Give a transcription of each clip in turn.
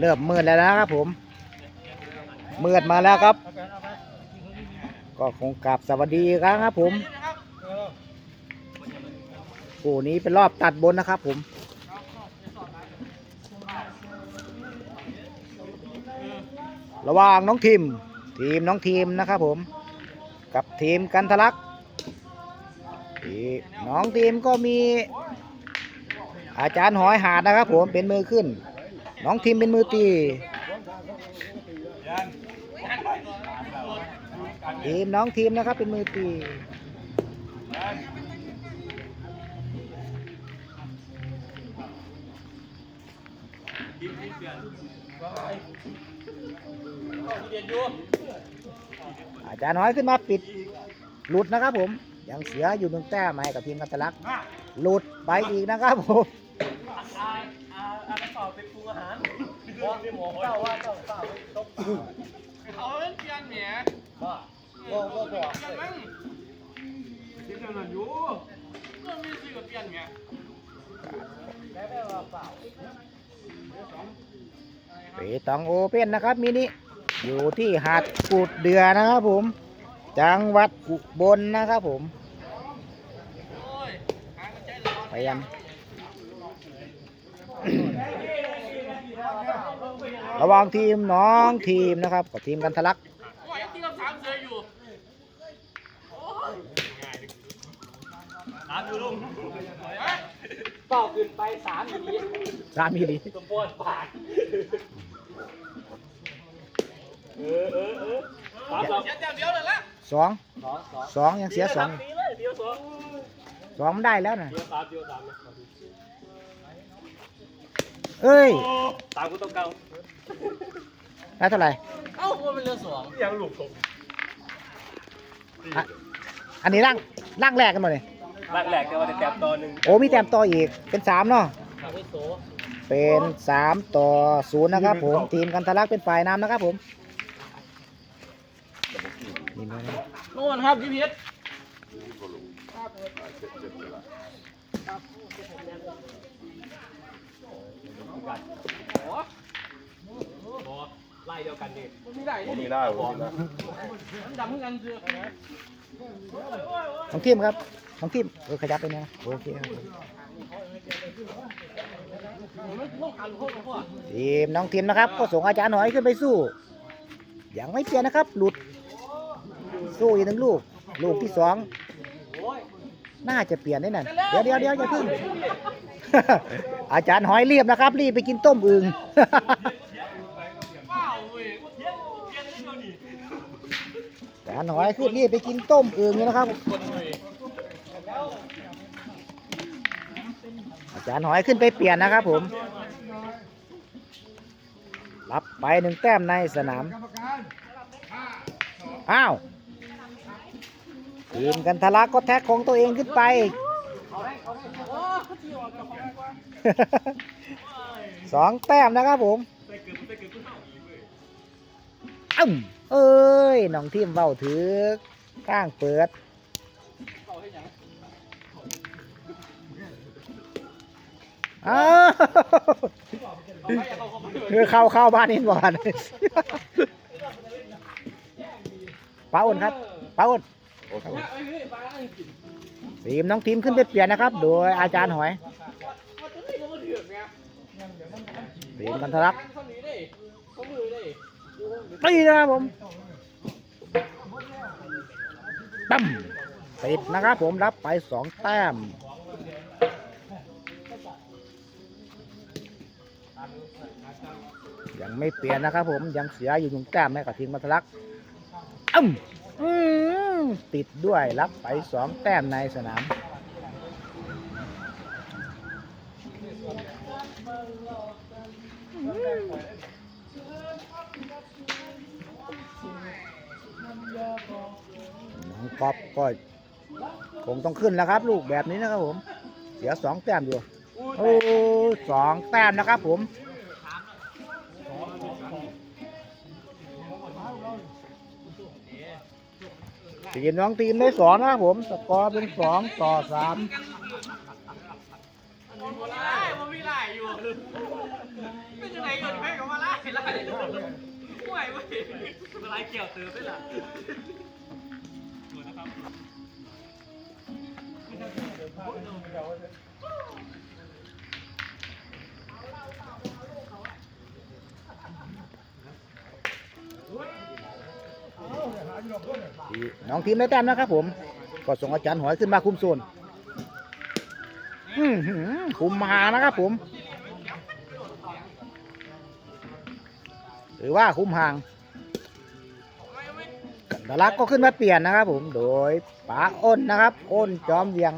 เริ่มมืดแล้วนะครับผมมืดมาแล้วครับ ก็คงกลับสวัสดีครั้งครับผมคู่นี้เป็นรอบตัดบนนะครับผมระหว่างน้องทีม ทีมน้องทีมนะครับผม กับทีมกันทะลักทีน้องทีมก็มี อาจารย์หอยหาดนะครับผมเป็นมือขึ้น น้องทีมเป็นมือตีทีมน้องทีมนะครับเป็นมือตีอาจารย์น้อยขึ้นมาปิด หลุดนะครับผม ยังเสียอยู่หนึ่งแต้มให้กับทีมกันตลัก หลุดไปอีกนะครับผม เอาเล่นเพียนเหมียบ้าโอ้โหบอกเพียนมั้งเพียนนั่นอยู่ก็มีซื้อกับเพียนเหมียเปตองโอเพ่นนะครับมินิอยู่ที่หาดกูดเดือนะครับผม จังหวัดอุบลนะครับผมโอ้ยหากันใจร้อนพยายาม ระหว่างทีมน้องทีมนะครับกับทีมกันทะลักโอ้ยที่เราถามเจออยู่โอ้ยถามอยู่ลุงเฮ้ยต่อขึ้นไปสามทีสามมิลิสมบูรณ์ปากเออเออเออสามสองเสียแต้มเดียวเลยละสองสองสองสองยังเสียสองปีเลยเดียวสองสองมันได้แล้วนะเดียวสามเดียวสามนะเอ้ยสามกูต้องเก่า ได้เท่าไหร่เอ้าว่าเป็นเรือสองยังหลุดผมอะอันนี้ร่างร่างแรกกันหมดเลยแรกแรกแต่ว่าแต่แต้มต่อหนึ่งโอ้มีแต้มต่ออีกเป็นสามเนาะทำให้โซ่เป็นสามต่อศูนย์นะครับผมทีมกันทะลักเป็นฝ่ายนำนะครับผมนี่นะโน่นครับพี่พิษ บอไล่เดียวกันดิมีได้ผมมีได้ผมมีได้มันดำเหมือนกันเสือน้องทีมครับน้องทีมเออขยับไปเนี่ยนะโอเคครับผมไม่ต้องการโทษกับพ่อทีมน้องทีมนะครับ ก็ส่งอาจารย์หน่อยขึ้นไปสู้ยังไม่เปลี่ยนนะครับ หลุด สู้อีกหนึ่งลูก ลูกที่สองน่าจะเปลี่ยนได้นั่นเดี๋ยวเดี๋ยวเดี๋ยวอย่าเพึ่งอาจารย์หอยรีบนะครับ รีบไปกินต้มอึ่ง เปล่าเว้ยเพี้ยนเพี้ยนได้เดียวนี่ อาจารย์หอยขึ้นรีบไปกินต้มอึ่งอยู่นะครับคนเว้ยอาจารย์หอยขึ้นไปเปลี่ยนนะครับผม รับไปหนึ่งแต้มในสนาม อ้าวทีมกันทะลักก็แท็กของตัวเองขึ้นไป สองแต้มนะครับผมอ้ำ เอ้ยน้องทีมเบ้าถือข้างเปิดอ้าวคือเข้าเข้าบ้านนินบอลป้าอ้นครับป้าอ้นทีมน้องทีมขึ้นไปเปลี่ยนนะครับ โดยอาจารย์หอยทีมกันทะลัก ตีนะครับผมตั้มติดนะครับผมรับไปสองแต้มยังไม่เปลี่ยนนะครับผมยังเสียอยู่หนึ่งแต้มให้กับทีมมัทลักอ้ำอืมติดด้วยรับไปสองแต้มในสนาม น้องก๊อฟก็คงต้องขึ้นแล้วครับ ลูกแบบนี้นะครับผม เสียสองแต้มอยู่โอ้สองแต้มนะครับผมทีมน้องทีมได้สองนะครับผม สกอร์เป็นสองต่อสามมันมีหลายอยู่เป็นยังไงก่อนแม่กับมาละ ห่วยเว้ยอะไรเกี่ยวเติมได้ล่ะสวยนะครับน้องทีมได้แต้มนะครับผม ก็ส่งอาจารย์หอยขึ้นมาคุมโซน อื้อหือคุมมานะครับผม หรือว่าคุ้มห่างกันตลักษ์ก็ขึ้นมาเปลี่ยนนะครับ ผมโดยป๋าอ้นนะครับ อ้นจอมเวียง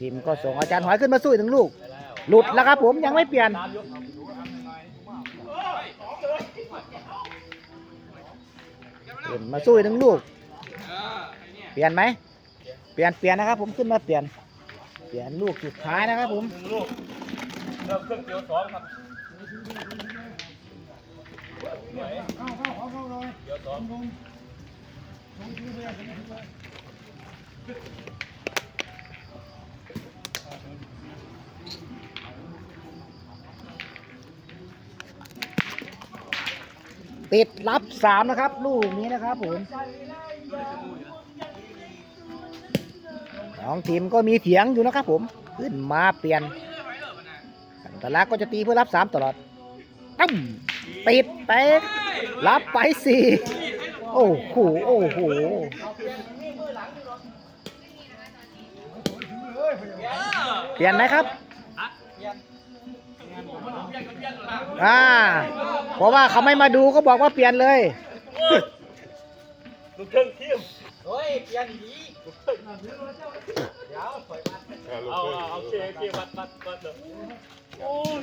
ทีมก็ส่งอาจารย์หอยขึ้นมาสู้อีกหนึ่งลูก หลุดแล้วครับ ผมยังไม่เปลี่ยนมยกขึ้นมาสู้อีกหนึ่งลูก เปลี่ยนไหมเปลี่ยนเปลี่ยนนะครับ ผมขึ้นมาเปลี่ยน เปลี่ยนลูกสุดท้ายนะครับผมหนึ่งลูกเริ่มเครื่องเกียวสองครับสวยเกียวสองติดรับสามนะครับ ลูกนี้นะครับผม สองทีมก็มีเถียงอยู่นะครับผม ขึ้นมาเปลี่ยนแต่ละก็จะตีเพื่อรับสามตลอดตั้มติดเตะรับไปสี่โอ้โหโอ้โหเปลี่ยนไหมครับอ่าเพราะว่าเขาไม่มาดูก็บอกว่าเปลี่ยนเลยลูกเครื่องทีมเฮ้ยเปลี่ยนดี เอาเอาเอาเคเควัดวัดวัดเนาะโอ้ย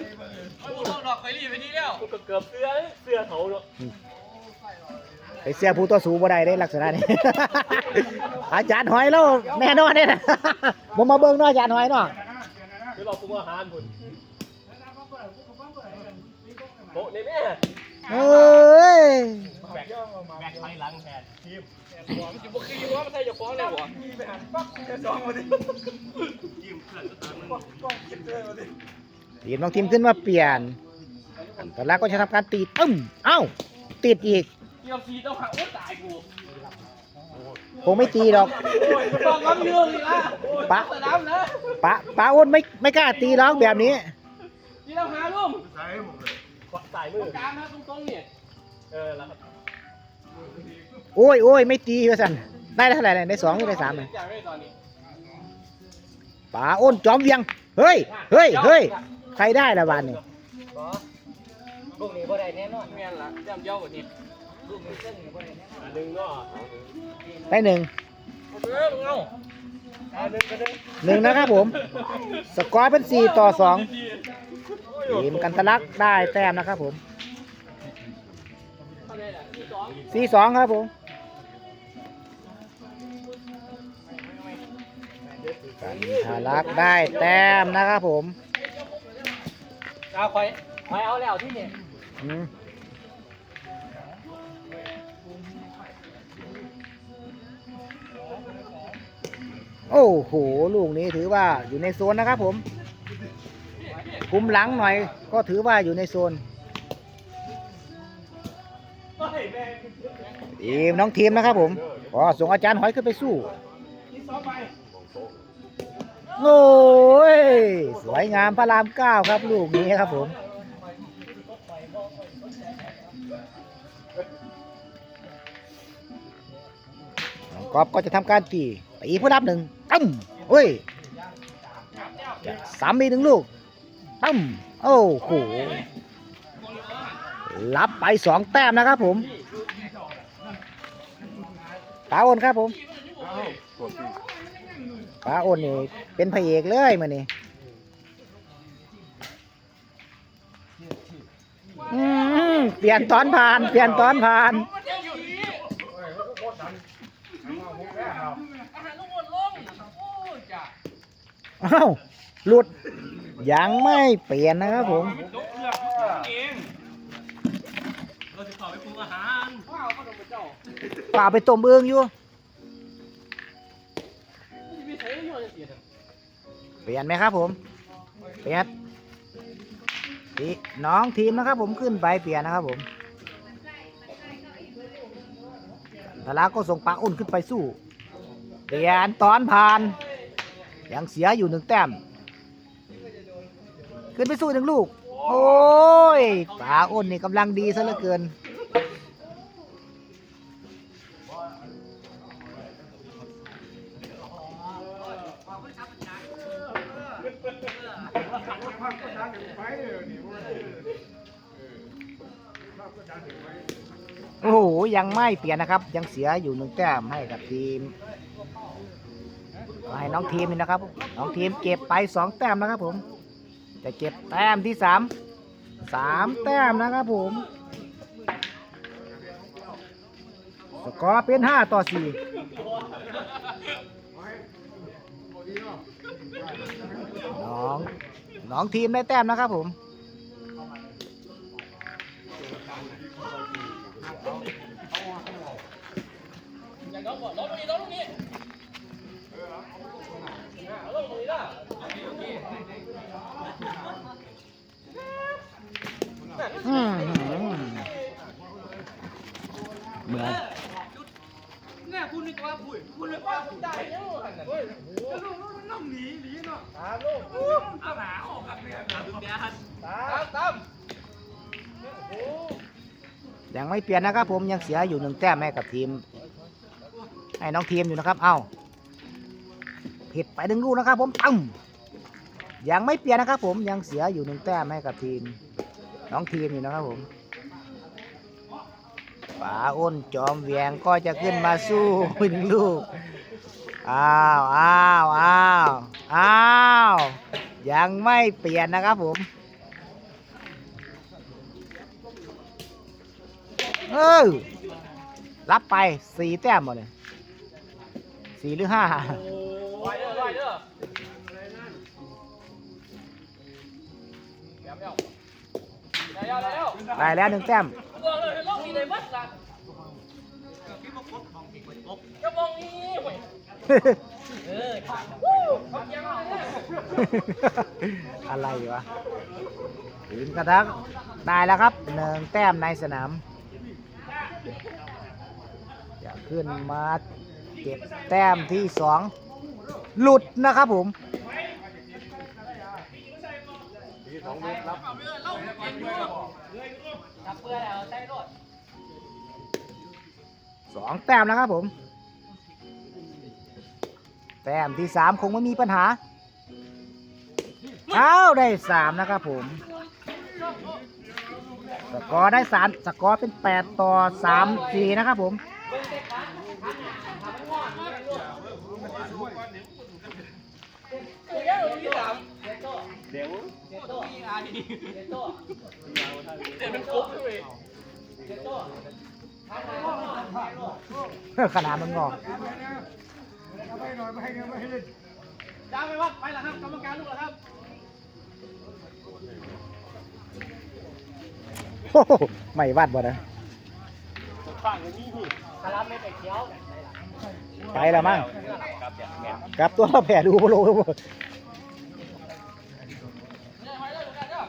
ไอ้พวกเราดอกไปรีบไปนี่แล้วมันก็เกือบเสื้อเสื้อเขาเนาะไปเสียผู้ตัวสูบ่ได้ได้ลักษณะนี้ อาจารย์หอยแล้วแน่นอนเนี่ยนะผมมาเบิ่งเนาะอาจารย์หอยเนาะคือเราปรุงอาหารคุณโต๊ะนี่แม่เอ้ย แบกแบกไปหลังแทนทีมมันจะบุกขี้ว่ามันใช่จะฟ้องเลยหัวทีมเพื่อนสตาร์มันทีมน้องทีมขึ้นมาเปลี่ยนแต่ละก็จะทำการตีตึ้มเอ้า ติดอีกเกี่ยวซีต้องหักโอ้ตายกูคงไม่ตีหรอกต้องรับเรื่องนี่ละปะสนามนะปะปะอ้นไม่ไม่กล้าตีร้องแบบนี้นี่เราหาลุ่มสายมือกลางนะตรงๆเนี่ย เออแล้วครับ โอ้ยโอ้ยไม่ตีว่าสันได้เท่าไหร่เนี่ยได้สองหรือได้สามเลยอยากได้ตอนนี้ปะอ้นจอมเวียง เฮ้ย เฮ้ย เฮ้ย ใครได้ละวันนี้ลูกนี้บ่ได้แน่นอนแม่นละย่ำเย้ากว่านี้ลูกนี้เส้นนี้บ่ได้แน่นอนอันหนึ่งก็ได้หนึ่งเออมึงเอาอันหนึ่งก็ได้หนึ่งนะครับผม สกอร์เป็นสี่ต่อสองทีมกันตะลักได้แต้มนะครับผมเท่าไหร่ล่ะที่สองสี่สองครับผม กันทะลักได้แต้มนะครับผมเอาคอยคอยเอาแล้วที่นี่อืมโอ้โห ลูกนี้ถือว่าอยู่ในโซนนะครับผม คุมหลังหน่อย ก็ถือว่าอยู่ในโซน ทีมน้องทีมนะครับผมก็ส่งอาจารย์หอยขึ้นไปสู้ โอ้ย สวยงามพระรามเก้าครับ ลูกนี้ครับผมน้องกอบก็จะทำการตีตีผู้รับหนึ่งตั้มเฮ้ยจะสามอีหนึ่งลูกตั้มโอ้โหรับไปสองแต้มนะครับผมปาโอนครับผม ปาโอนนี่เป็นพระเอกเลยมานี่เปลี่ยนตอนผ่าน เปลี่ยนตอนผ่านมันยังอยู่นี่อาหารลูกหมดลงโอ้ยจ้ะอ้าวหลุด ยังไม่เปลี่ยนนะครับผมยกเลือกเองเราจะขอไปากไปเจ้าป่าไปต้มเอื้องอยู่ ปลี่ยนไหมครับผม เปลี่ยนทีน้องทีมนะครับผมขึ้นไปเปลี่ยนนะครับผมทาราก็ส่งปลาอ้นขึ้นไปสู้ เปลี่ยนตอนผ่าน ยังเสียอยู่หนึ่งแต้ม ขึ้นไปสู้หนึ่งลูก โอ้ยปลาอ้นนี่กำลังดีซะเหลือเกิน ยังไม่เปลี่ยนนะครับ ยังเสียอยู่หนึ่งแต้มให้กับทีมให้น้องทีมนี่นะครับ น้องทีมเก็บไปสองแต้มนะครับ ผม จะเก็บแต้มที่สามสามแต้มนะครับผมสกอร์เป็นห้าต่อสี่น้องน้องทีมได้แต้มนะครับผม อืมเหมือเนี่ยคุณนึกว่าบุยคุณนึกว่าคุณได้ยังไงเฮ้ยลูกน้องหนีหนีเนาะตามลูกเอาหนาออกกันเนี่ยตามตามตามยังไม่เปลี่ยนนะครับผมยังเสียอยู่หนึ่งแต้มให้กับทีม ให้น้องทีมอยู่นะครับ เอาผิดไปหนึ่งลูกนะครับ ผมตั้มยังไม่เปลี่ยนนะครับ ผมยังเสียอยู่หนึ่งแต้มให้กับทีม น้องทีมอยู่นะครับผมป๋าอ้นจอมเวียงก็จะขึ้นมาสู้หนึ่งลูกอ้าวอ้าวอ้าวอ้าวยังไม่เปลี่ยนนะครับผมเออรับไปสี่แต้มหมดเลย สี่หรือห้าไว้เด้อไว้เด้อเดี๋ยวเดี๋ยวเดี๋ยวได้แล้วหนึ่งแต้มบอกเลยลงมีในวัดละจะมองนี้เว้ยเออเขาเกี่ยวอะไรเนี่ยอะไรวะถึงกระทักได้แล้วครับหนึ่งแต้มในสนามจะขึ้นมา เก็บแต้มที่สองหลุดนะครับผมสองแต้มแล้วครับผม แต้มที่สามคงไม่มีปัญหาอ้าได้สามนะครับผม สกอร์ได้สามสกอร์เป็นแปดต่อสามสี่นะครับผม เดี๋ยวที่สาม เดี๋ยว เดี๋ยวโต้เดี๋ยวโต้เดี๋ยวมันครบเลยขนาดมันงอกจ้าไปวัดไปแล้วครับกรรมการลูกแล้วครับโอ้โหไม่วัดบ่นะข้างกันนี่นี่คาราเมลเขียวไปแล้วมั้งครับเนี่ยแม่กลับตัวเราแผ่ดูโปโล เนี่ยไปแล้วลูกกันเด้อ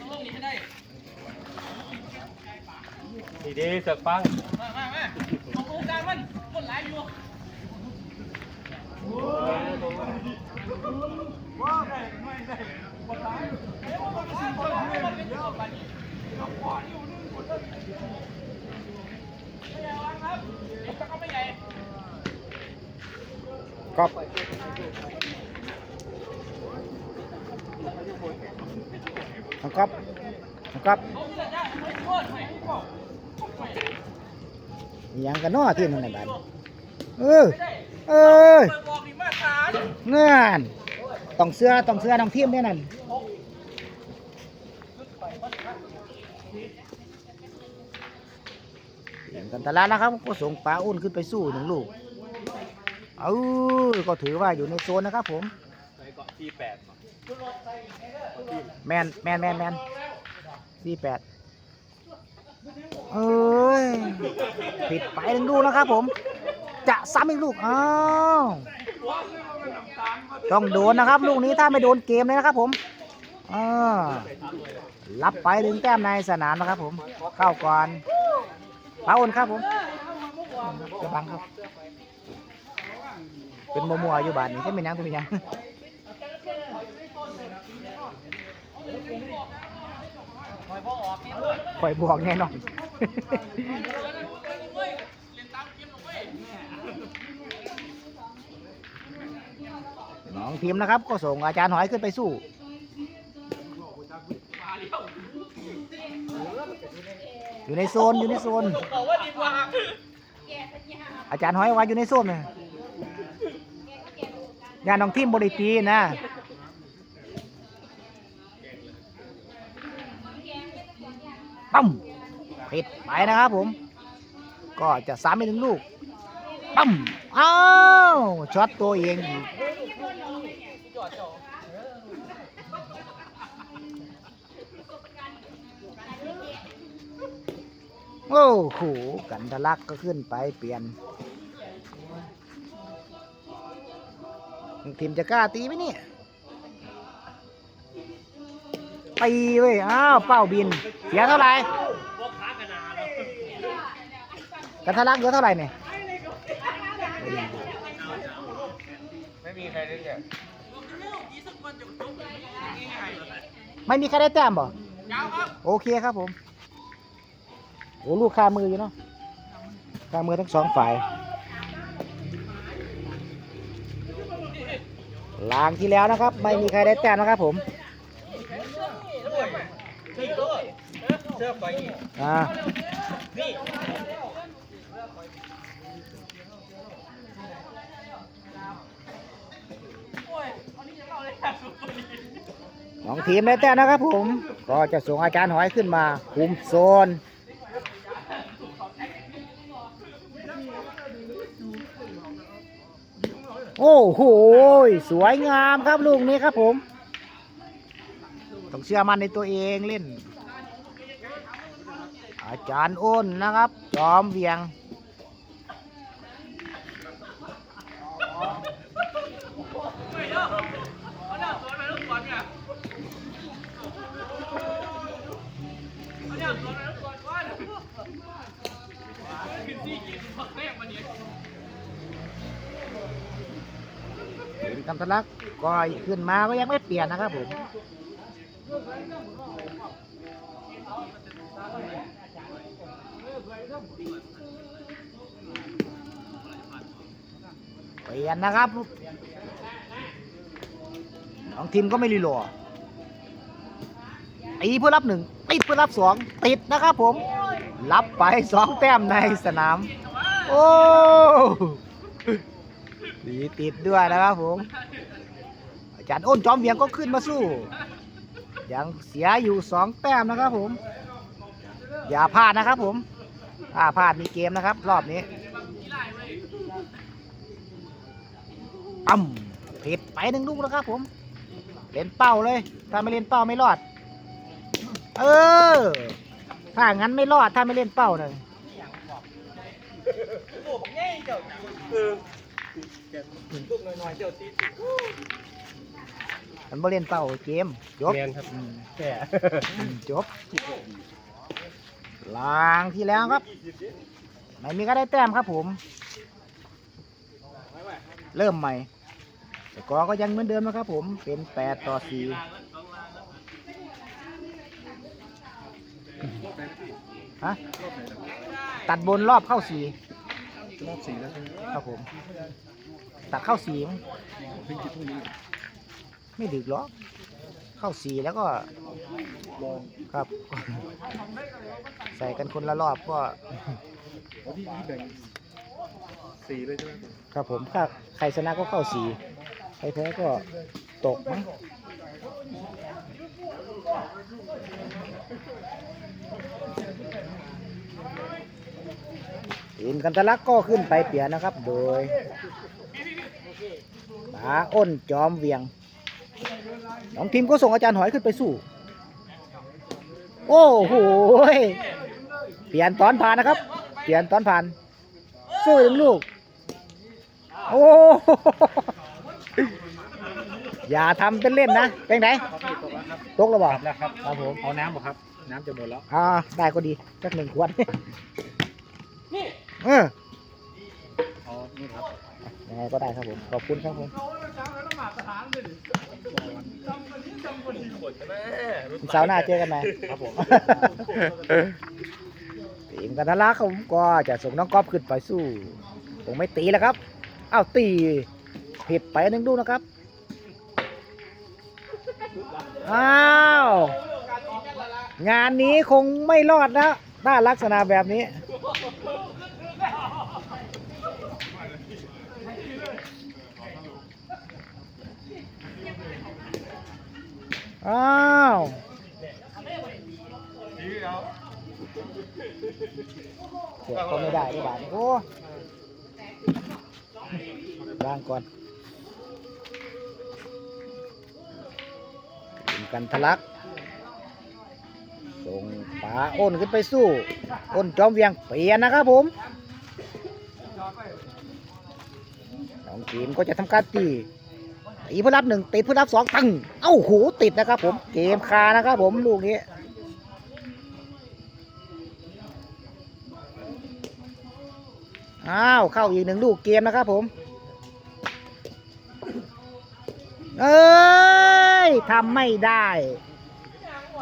ต้องลงนี่ให้ได้ ดีๆเสือกฟัง มามามาเองโครงการมันมันหลายอยู่ ก็ครับครับอิห ยังกันเนาะที่นั่นน่ะบัดเออเออเปิดบอกนี่มาตรฐานเงื่อนต้องเสื้อต้องเสื้อน้องทีมด้วยนั่นเปลี่ยนกันตลาดนะครับก็ส่งปลาอ้นขึ้นไปสู้หนึ่งลูกเออก็ถือว่าอยู่ในโซนนะครับผมใส่เกาะที่แปดมาแมนแมนแมนแมนสี่แปด เอ้ยผิดไปหนึ่งลูกนะครับผม จะซ้ำอีกลูกอ้าวต้องโดนนะครับ ลูกนี้ถ้าไม่โดนเกมเลยนะครับผมอ่ารับไปถึงแต้มในสนามนะครับผม เข้าก่อนพระอ้นครับผมจะบังครับ เป็นมัวๆอยู่บาทนี้ใช่ไหมยังตัวยัง คอยบอกแน่นอนน้องทีมนะครับ ก็ส่งอาจารย์หอยขึ้นไปสู้อยู่ในโซนอยู่ในโซนบอกว่าดีกว่าอาจารย์หอยว่าอยู่ในโซนเลยยาน้องทีมบริตีนะ ปั๊มผิดไปนะครับผม ก็จะสามไปหนึ่งลูกปั๊มอ้าวช็อตตัวเองอีกโอ้โหกันทะลักก็ขึ้นไปเปลี่ยนทีมจะกล้าตีไหมเนี่ย ตีเว้ย อ้าว เป้าบิน เสียเท่าไหร่พวกค้ากันนาแล้วกันทะลักเหลือเท่าไหร่เนี่ย ไม่มีใครได้แก่ไม่มีใครได้แต้มบ่ยาวครับโอเคครับผม โอ้ลูกคามืออยู่เนาะคามือทั้งสองฝ่ายลางที่แล้วนะครับ ไม่มีใครได้แต้มนะครับผม นี่ด้วย เสื้อไฟนี่อ่านี่สองทีมได้แต้มนะครับผม ก็จะส่งอาจารย์หอยขึ้นมาคุมโซนโอ้โห สวยงามครับลูกนี้ครับผม ต้องเชื่อมั่นในตัวเองเล่น จารย์อ้นนะครับ จอมเวียงที่กสวนเนี่ยเอาเนี่ยสวนไปลูกสวนก่อนขึ้นที่กินพักแรกวันนี้ทีมกำทะลักก็ขึ้นมาก็ยังไม่เปลี่ยนนะครับผม เปลี่ยนนะครับน้องทีมก็ไม่รีโหลดตีเพื่อรับหนึ่งติดเพื่อรับสองติดนะครับผม รับไปสองแต้มในสนาม โอ้ดีติดด้วยนะครับผม อาจารย์อ้นจอมเวียงก็ขึ้นมาสู้ ยังเสียอยู่สองแต้มนะครับผม อย่าพลาดนะครับผม ถ้าพลาดมีเกมนะครับ รอบนี้ปั๊มผิดไปหนึ่งลูกแล้วครับผม เล่นเป้าเลย ถ้าไม่เล่นเป้าไม่รอด เออ ถ้างั้นไม่รอดถ้าไม่เล่นเป้าเลยโอ้ผมง่ายเจ้าลูกน้อยๆเจ้าตีมันบ่เล่นเป้าเกมจบแมนครับอืมแก่อืมจบ ลางที่แล้วครับ ไม่มีก็ได้แต้มครับผม เริ่มใหม่แต่กอร์ก็ยังเหมือนเดิมนะครับผม เป็นแปดต่อสี่ฮะ ตัดบนรอบเข้าสี่รอบสี่แล้วใช่ไหมครับผม ตัดเข้าสี่มั้งเพิ่งคิดพรุ่งนี้ไม่ดึกหรอก เข้าสี่แล้วก็ลองครับ ใส่กันคนละรอบก็เอาที่ที่แบ่งสี่เลยใช่ไหมครับผมถ้าใครชนะก็เข้าสี่ใครแพ้ก็ตกมั้งทีมกันตะลักก็ขึ้นไปเปลี่ยนนะครับ โดยตาอ้นจอมเวียง น้องทีมก็ส่งอาจารย์หอยขึ้นไปสู้ โอ้โหยเปลี่ยนตอนผ่านนะครับ เปลี่ยนตอนผ่าน สู้ถึงลูก โอ้อย่าทำเป็นเล่นนะเป็นไงตกแล้วบอกแล้วครับครับผมเอาน้ำบ่ครับ น้ำจะหมดแล้วอ่าได้ก็ดีสักหนึ่งขวดเออเอานี่ครับยังไงก็ได้ครับผมขอบคุณครับผม เสาร์หน้าเจอกันไหมครับผมทีมกันทะลักผมก็จะส่งน้องก๊อฟขึ้นไปสู้คงไม่ตีแล้วครับอ้าวตีผิดไปหนึ่งลูกนะครับอ้าวงานนี้คงไม่รอดนะถ้าลักษณะแบบนี้ อ้าวเสียบก็ไม่ได้ด้วยบาทโอ้วางก่อนกันทะลักส่งป๋าอ้นขึ้นไปสู้ อ้นจอมเวียงเปลี่ยนนะครับผมน้องทีมก็จะทำการตี ตีผู้รับหนึ่งตีผู้รับสองตึงเอ้าโหติดนะครับ ผมเกมคานะครับ ผมลูกนี้อ้าวเข้าอีกหนึ่งลูกเกมนะครับผมเอ้ยทำไม่ได้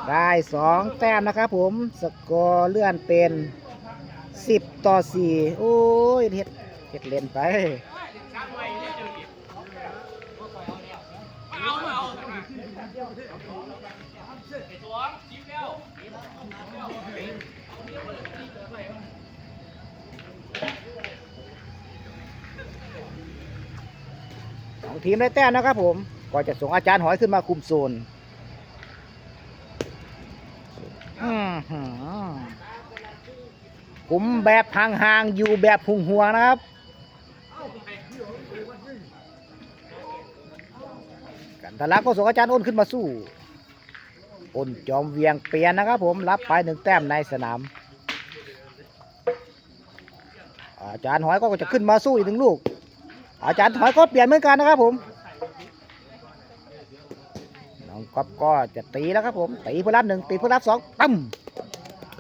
ได้สองแต้มนะครับผมสกอร์เลื่อนเป็นสิบต่อสี่โอ้ยเฮ็ดเฮ็ดเล่นไป องทีมได้แต้มนะครับผมก็จะส่งอาจารย์หอยขึ้นมาคุมโซนอื้อหือคุมแบบห่างๆอยู่แบบหุงหัวนะครับกันตะลักก็ส่งอาจารย์อ้นขึ้นมาสู้อ้นจอมเวียงเปลี่ยนนะครับ ผมรับไปหนึ่งแต้มในสนามอาจารย์หอยก็จะขึ้นมาสู้อีกหนึ่งลูก อาจารย์ถอยก็เปลี่ยนเหมือนกันนะครับผมน้องก๊อฟก็จะตีแล้วครับผม ตีผู้รับหนึ่งตีผู้รับสองตั้ม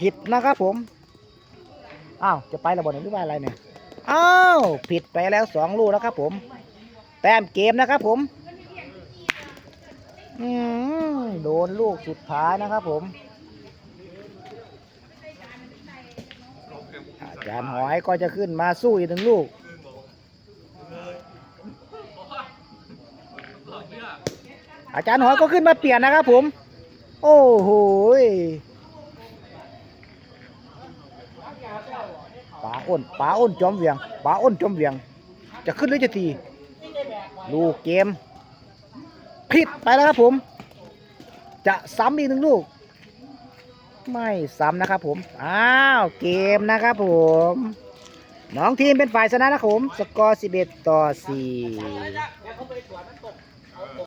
ผิดนะครับผมอ้าวจะไประเบิดหรือว่าอะไรเนี่ยอ้าวผิดไปแล้วสองลูกแล้วครับผม แต้มเกมนะครับผมอืมโดนลูกสุดท้ายนะครับผม อาจารย์หอยก็จะขึ้นมาสู้อีกหนึ่งลูก อาจารย์หอยก็ขึ้นมาเปลี่ยนนะครับผม โอ้โหป๋าอ้นป๋าอ้นจอมเวียงป๋าอ้นจอมเวียง จะขึ้นหรือจะตีลูกเกมผิดไปแล้วครับผม จะซ้ำอีกหนึ่งลูก ไม่ซ้ำนะครับผม อ้าว เกมนะครับผม น้องทีมเป็นฝ่ายชนะนะครับผม สกอร์ 11 ต่อ 4